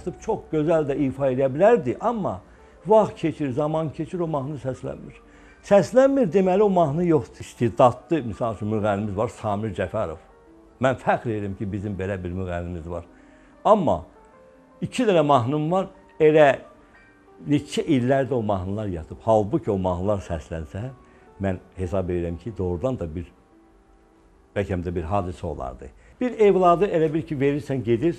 Artıq çox gözəl də ifa edə bilərdi, amma vaxt keçir, zaman keçir, o mahnı səslənmir. Səslənmir deməli o mahnı yoxdur. İstedadlı, misal üçün müğənnimiz var Samir Cəfərov. Mən fəxr edirəm ki, bizim belə bir müğənnimiz var. Amma iki dənə mahnım var, elə neçə illərdir o mahnılar yatıb. Halbuki o mahnılar səslənsə, mən hesab edirəm ki, doğrudan da bir bəlkə də bir hadisə olardı. Bir evladı elə bir ki, verirsən, gedir,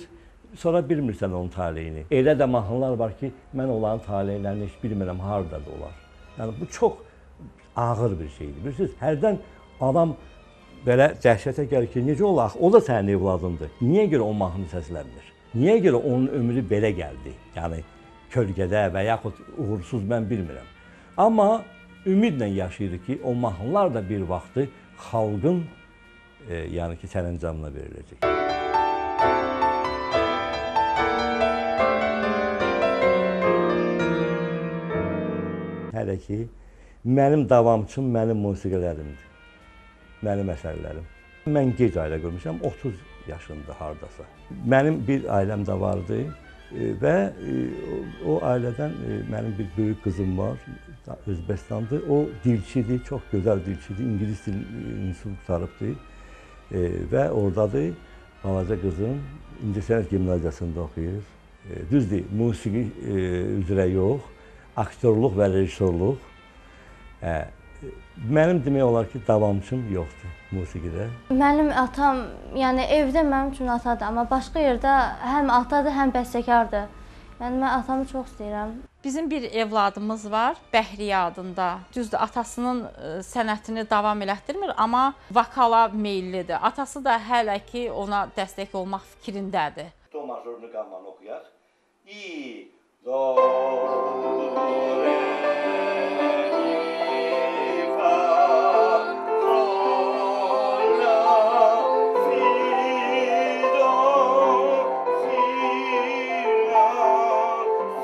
sonra bilmirsən onun taleyini. Elə də mahnılar var ki, mən onların taleylərini heç bilmirəm hardadır onlar. Yəni bu çox ağır bir şeydir. Bilirsiniz, hərdən adam belə dəhşətə gəlir ki, necə olar? O da sənin evladındır. Niyə görə o mahnı səslənmir? Niyə görə onun ömrü belə gəldi? Yəni kölgədə və yaxud uğursuz mən bilmirəm. Amma ümidlə yaşayırıq ki, o mahnılar da bir vaxtı xalqın e, yəni ki, sərəncamına veriləcək. Hələ ki, mənim davamçım mənim musiqilərimdir. Mənim əsərlərim. Mən gec ailə qurmuşam, 30 yaşında hardasa. Mənim bir ailəm də vardı e, və e, o ailədən e, mənim bir böyük qızım var, Özbəkistandır. O dilçidir, çox gözəl dilçidir, ingilis dil institutu qurtarıbdır və oradadır. Balaca qızım İncəsənət gimnaziyasında oxuyur. Düzdür, musiqi üzrə yox, aktyorluq və rejissorluq. Mənim demək olar ki, davamçım yoxdur musiqidə. Mənim atam, yəni evdə mənim üçün atadır, amma başqa yerdə həm atadır, həm bəstəkardır. Yəni mən atamı çox istəyirəm. Bizim bir evladımız var, Bəhriyə adında. Düzdür, atasının ə, sənətini davam elətdirmir, amma vokala meyllidir. Atası da hələ ki ona dəstək olmaq fikrindədir. Do majorunu qammanı oxuyaq. İ, do, re, mi, fa, sol, la, si, do, si, la,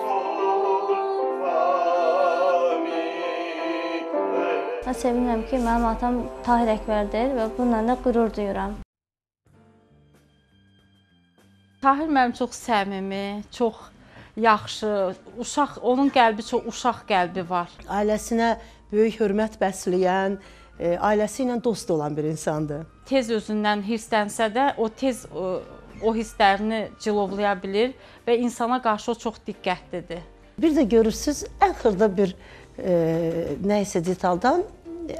sol, fa, mi, re. Mən sevinirəm ki, mənim atam Tahir Əkbərdir və bununla da qürur duyuram. Tahir mənim çox səmimi, çox yaxşı, uşaq, onun qəlbi çox uşaq qəlbi var. ailəsinə böyük hörmət bəsləyən, e, ailəsi ilə dost olan bir insandır. Tez özündən hirslənsə də o tez o, o hisslərini cilovlaya bilir və insana qarşı o çox diqqətlidir. Bir də görürsüz, ən xırda bir e, nə isə detaldan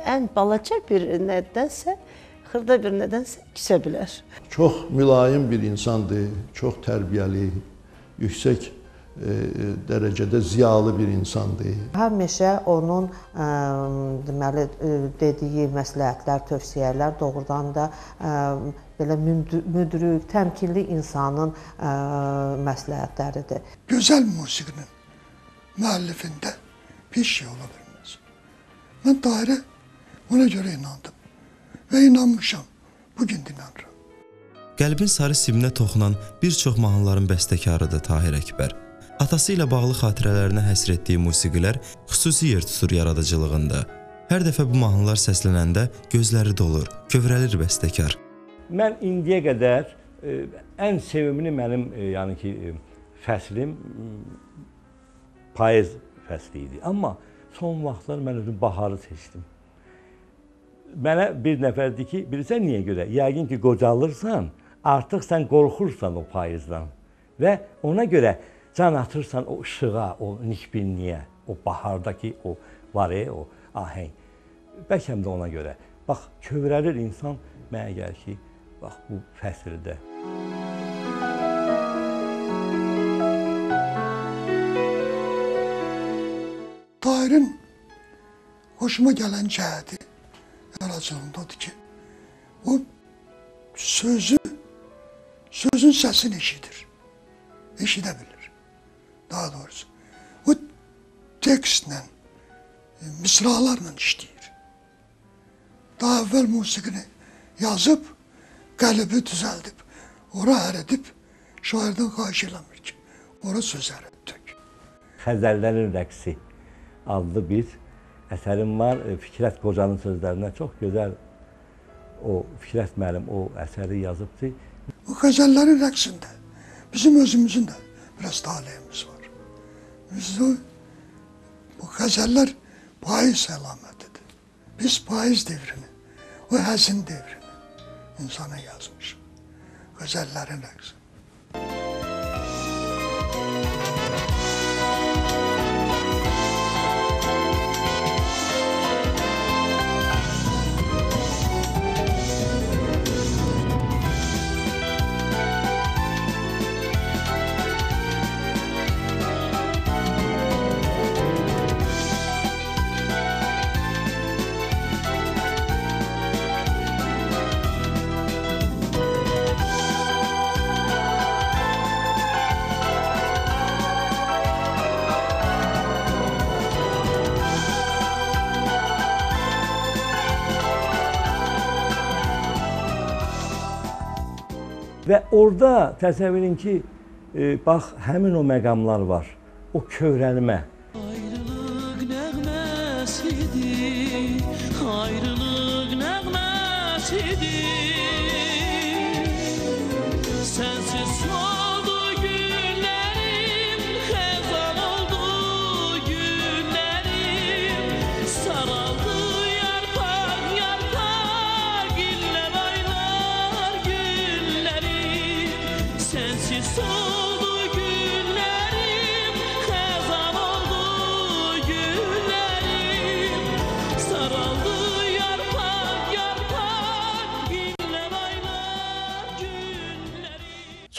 ən balaca bir nədənsə xırda bir nədənsə küsə bilər. Çox mülayim bir insandır, çox tərbiyəli, yüksək e, dərəcədə ziyalı bir insandır. Həmişə onun ə, deməli ə, dediyi məsləhətlər, tövsiyələr doğrudan da ə, belə müdrik, təmkinli insanın ə, məsləhətləridir. Gözəl musiqinin müəllifində bir şey ola bilməz. Mən Tahirə ona görə inandım və inanmışam. Bu gün inanıram. Qəlbin sarı siminə toxunan bir çox mahnıların bəstəkarıdır Tahir Əkbər. Atası ilə bağlı xatirələrinə həsr etdiyi musiqilər xüsusi yer tutur yaradıcılığında. Hər dəfə bu mahnılar səslənəndə gözləri dolur, kövrəlir bəstəkar. Mən indiyə qədər e, ən sevimli mənim e, yəni ki e, fəslim payız fəsli idi. Amma son vaxtlar mən özüm baharı seçdim. Mənə bir nəfər dedi ki, bilirsən niyə görə? Yəqin ki, qocalırsan, artıq sən qorxursan o payızdan və ona görə can atırsan o işığa, o nikbinliyə, o bahardakı o var e, o ahəng. Bəlkə də ona görə. Bax, kövrəlir insan mənə gəlir ki, bax bu fəsildə. Tahirin hoşuma gələn cəhəti yaradıcılığındadır ki, o sözü, sözün səsini eşidir. Eşidə bilir. Daha doğrusu. O tekstlə, e, misralarla işləyir. Daha əvvəl musiqini yazıb, qəlbi düzəldib, ora ərədib, şairdən xahiş eləmir ki, ora söz ərəddək. Xəzəllərin rəqsi adlı bir əsərim var. E, Fikrət Qocanın sözlərinə çox gözəl o Fikrət müəllim o əsəri yazıbdı. O qəzəllərin rəqsində bizim özümüzün də biraz talihimiz var. Bizde bu gazeller faiz selametidir. Biz faiz devrini, o hezin devrini insana yazmış. Gazellerin hepsi. Və orada təsəvvürün ki, e, bax həmin o məqamlar var. O kövrəlmə.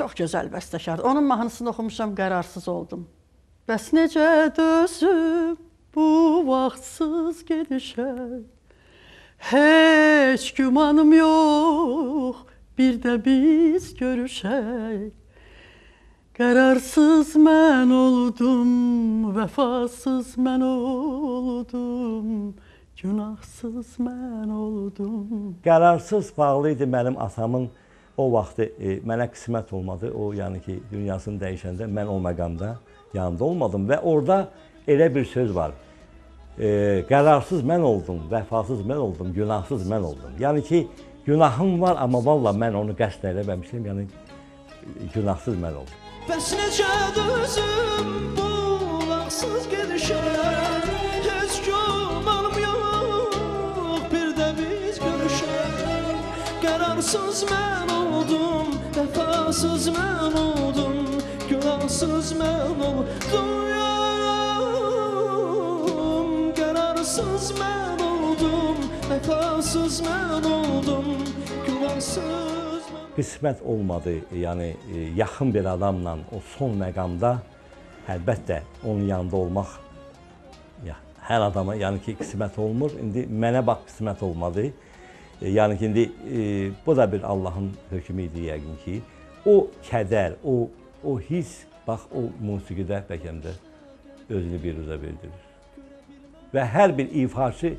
Çox gözəl bəstəkardır. Onun mahnısını oxumuşam, qərarsız oldum. Bəs necə dözüm bu vaxtsız gedişə? Heç gümanım yox, bir də biz görüşək. Qərarsız mən oldum, vəfasız mən oldum, günahsız mən oldum. Qərarsız bağlı idi mənim atamın o vaxtı e, mənə qismət olmadı. O yəni ki, dünyasını dəyişəndə mən o məqamda yanında olmadım və orada elə bir söz var. E, qərarsız mən oldum, vəfasız mən oldum, günahsız mən oldum. Yəni ki, günahım var, amma valla mən onu qəsd eləməmişəm. Yəni günahsız mən oldum. Bəs necə dözüm bu vaxtsız gedişə Heç gümanım yox bir də biz görüşək Qərarsız mən oldum, vəfasız mən oldum Günahsız mən oldum. Qərarsız mən oldum, vəfasız mən oldum Günahsız qismət olmadı. Yəni e, yaxın bir adamla o son məqamda əlbəttə onun yanında olmaq ya hər adama yəni ki qismət olmur. İndi mənə bax qismət olmadı. E, yəni ki indi e, bu da bir Allahın hökmü idi yəqin ki. O kədər, o o his bax o musiqidə bəlkə özünü bir üzə bildirir. Və hər bir ifaçı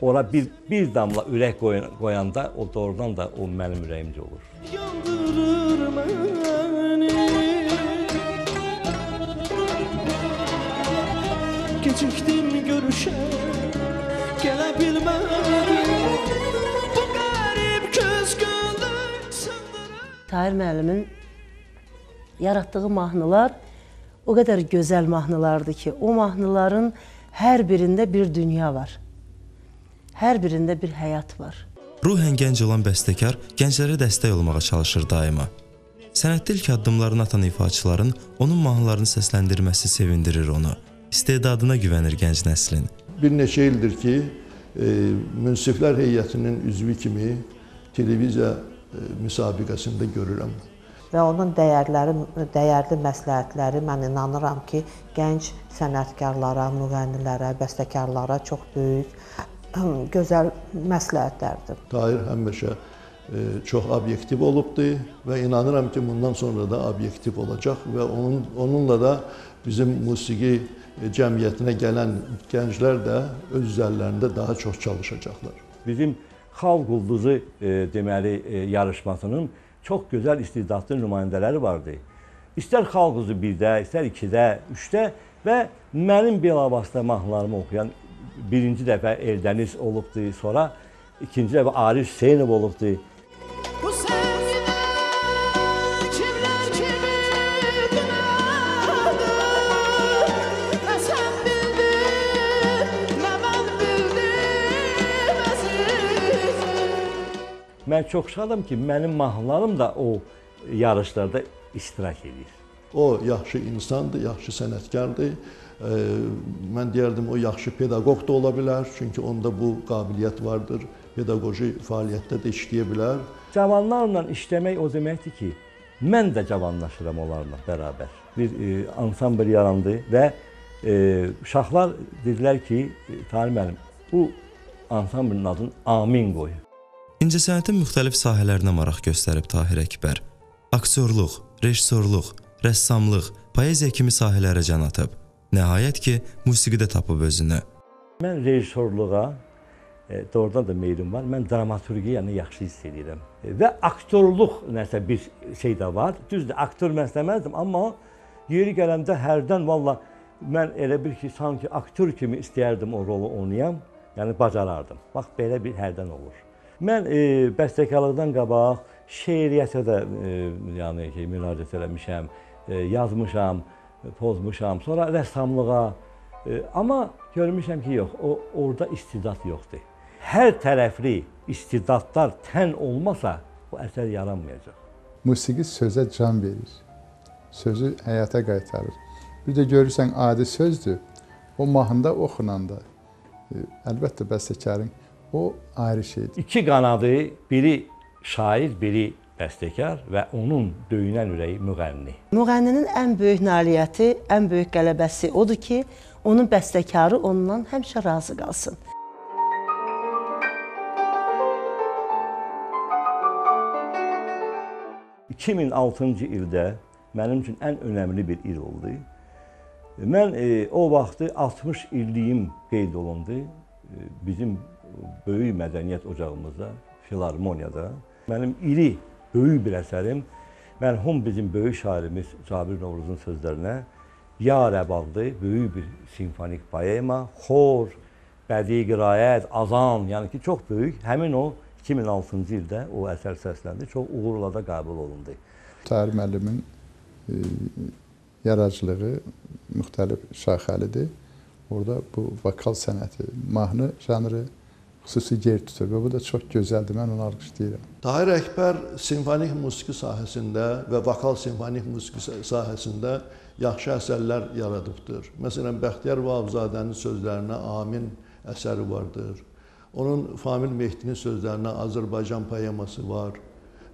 ora bir bir damla ürək qoyan- qoyanda o doğrudan da o mənim ürəyimcə olur. yandırır məni Gecikdim görüşə Gələ bilmədim Bu qərib küskündə Tahir müəllimin yaratdığı mahnılar o qədər gözəl mahnılardır ki, o mahnıların hər birində bir dünya var. Hər birində bir həyat var. Ruhən gənc olan bəstəkar gənclərə dəstək olmağa çalışır daima. Sənətdə ilk addımlarını atan ifaçıların onun mahnılarını səsləndirməsi sevindirir onu. İstedadına güvənir gənc nəslin. Bir neçə ildir ki, e, münsiflər heyətinin üzvü kimi televiziya e, müsabiqəsində görürəm. və onun dəyərləri, dəyərli məsləhətləri mən inanıram ki, gənc sənətkarlara, müğənnilərə, bəstəkarlara çox böyük gözəl məsləhətlərdir. Tahir həmişə e, çox obyektiv olubdu və inanıram ki, bundan sonra da obyektiv olacaq və onun onunla da bizim musiqi e, cəmiyyətinə gələn gənclər də öz üzərlərində daha çox çalışacaqlar. Bizim xalq ulduzu e, deməli e, yarışmasının çox gözəl istedadlı nümayəndələri vardı. İstər xalq ulduzu 1-də, istər 2-də, 3-də və mənim bilavasitə mahnılarımı oxuyan birinci dəfə Eldəniz olubdu, sonra ikinci dəfə Arif Hüseynov olubdu. Mən çox şadam ki, mənim mahnılarım da o yarışlarda iştirak edir. O yaxşı insandır, yaxşı sənətkardır. E, Mən deyərdim o yaxşı pedaqoq da ola bilər, çünki onda bu qabiliyyət vardır. Pedaqoji fəaliyyətdə də işləyə bilər. Cavanlarla işləmək o deməkdir ki, mən də cavanlaşıram onlarla bərabər. Bir e, ansambl yarandı və e, uşaqlar dedilər ki, Tahir müəllim, bu ansamblın adını Amin qoy. İncəsənətin müxtəlif sahələrinə maraq göstərib Tahir Əkbər. Aktyorluq, rejissorluq, rəssamlıq, poeziya kimi sahələrə can atıb. Nəhayət ki, musiqidə tapıb özünü. Mən rejissorluğa e, doğrudan da meylim var. Mən dramaturgiyanı yaxşı hiss edirəm. E, və aktyorluq nəsə bir şey də var. Düzdür, aktor mən istəməzdim, amma yeri gələndə hərdən valla mən elə bir ki, sanki aktor kimi istəyərdim o rolu oynayam. Yəni bacarardım. Bax belə bir hərdən olur. Mən e, bəstəkarlıqdan qabaq şeiriyyətə də e, yəni ki, müraciət eləmişəm, yazmışam, e, pozmuşam. Sonra rəssamlığa e, amma görmüşəm ki, yox, o orada istedad yoxdur. Hər tərəfli istedadlar tən olmasa bu əsər yaranmayacaq. Musiqi sözə can verir. Sözü həyata qaytarır. Bir də görürsən adi sözdür. O mahnıda oxunanda e, əlbəttə bəstəkarın o ayrı şeydir. İki qanadı, biri şair, biri bəstəkar və onun döyünən ürəyi müğənni. Müğənninin ən böyük nailiyyəti, ən böyük qələbəsi odur ki, onun bəstəkarı ondan həmişə razı qalsın. – 2006-cı ildə mənim üçün ən önəmli bir il oldu. Mən e, o vaxtı 60 illiyim qeyd olundu e, bizim böyük mədəniyyət ocağımızda, filarmoniyada. Mənim iri, böyük bir əsərim mərhum bizim böyük şairimiz Cabir Novruzun sözlərinə Ya Rəbaldı, böyük bir simfonik poema, xor, bədii qiraət, azan, yəni ki, çox böyük. Həmin o 2006-cı ildə o əsər səsləndi, çox uğurla da qəbul olundu. Tahir müəllimin e, yaradıcılığı müxtəlif şaxəlidir. Orada bu vokal sənəti, mahnı janrı xüsusi yer tutur və bu da çox gözəldir. Mən onu alqışlayıram. Tahir Əkbər simfonik musiqi sahəsində və vokal simfonik musiqi sahəsində yaxşı əsərlər yaradıbdır. Məsələn, Bəxtiyar Vahabzadənin sözlərinə Amin əsəri vardır. Onun Famil Mehdinin sözlərinə Azərbaycan poeması var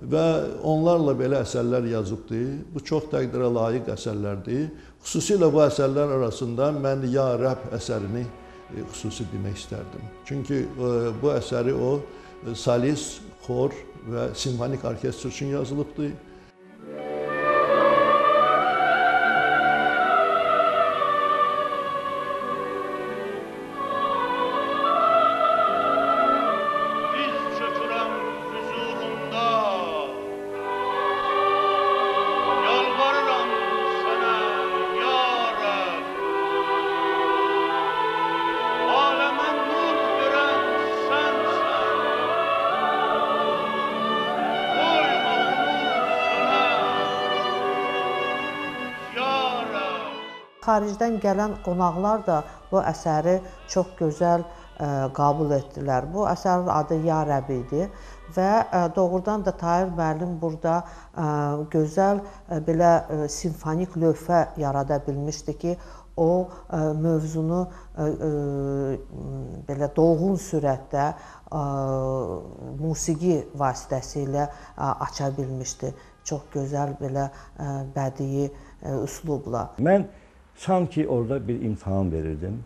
və onlarla belə əsərlər yazıbdır. Bu çox təqdirə layiq əsərlərdir. Xüsusilə bu əsərlər arasında mən Ya Rəbb əsərini xüsusi demək istərdim. Çünki e, bu əsəri o e, salis, xor və simfonik orkestr üçün yazılıbdır. Xaricdən gələn qonaqlar da bu əsəri çox gözəl ə, qəbul etdilər. Bu əsərin adı Ya Rəb idi və ə, doğrudan da Tahir müəllim burada ə, gözəl belə simfonik lövhə yarada bilmişdi ki, o mövzunu belə dolğun sürətdə musiqi vasitəsilə aça bilmişdi. Çox gözəl belə bədii üslubla. Mən sanki orada bir imtahan verirdim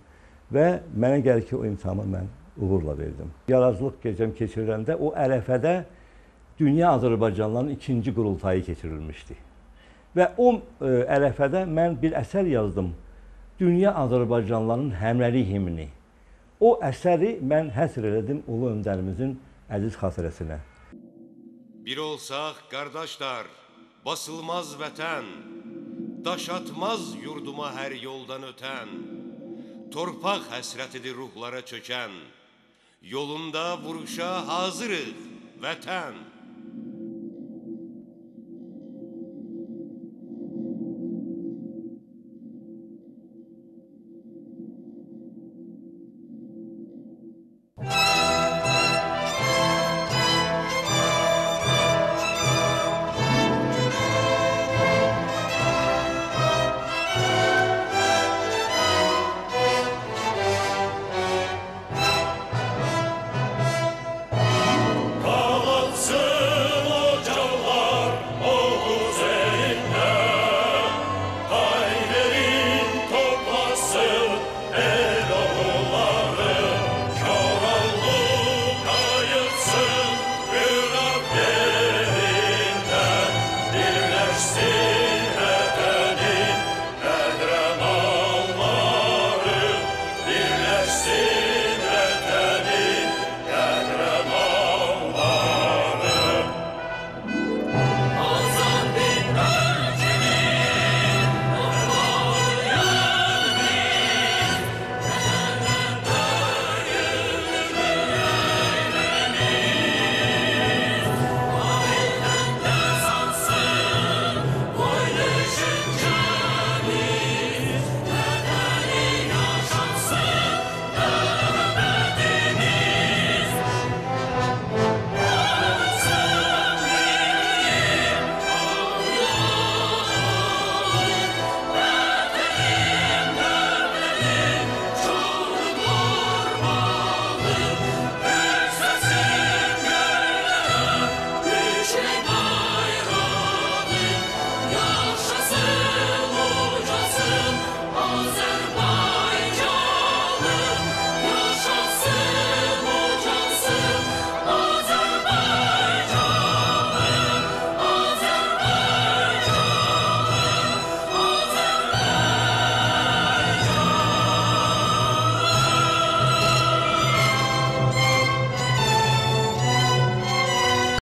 və mənə gəlir ki, o imtahanı mən uğurla verdim. Yaradıcılıq gecəm keçiriləndə o ərəfədə Dünya Azərbaycanlıların ikinci qurultayı keçirilmişdi. Və o e, ərəfədə mən bir əsər yazdım. Dünya Azərbaycanlıların həmrəlik himni. O əsəri mən həsr elədim ulu öndərimizin əziz xatirəsinə. Bir olsaq qardaşlar, basılmaz vətən, daş atmaz yurduma hər yoldan ötən, torpaq həsrətidir ruhlara çökən, yolunda vuruşa hazırıq vətən.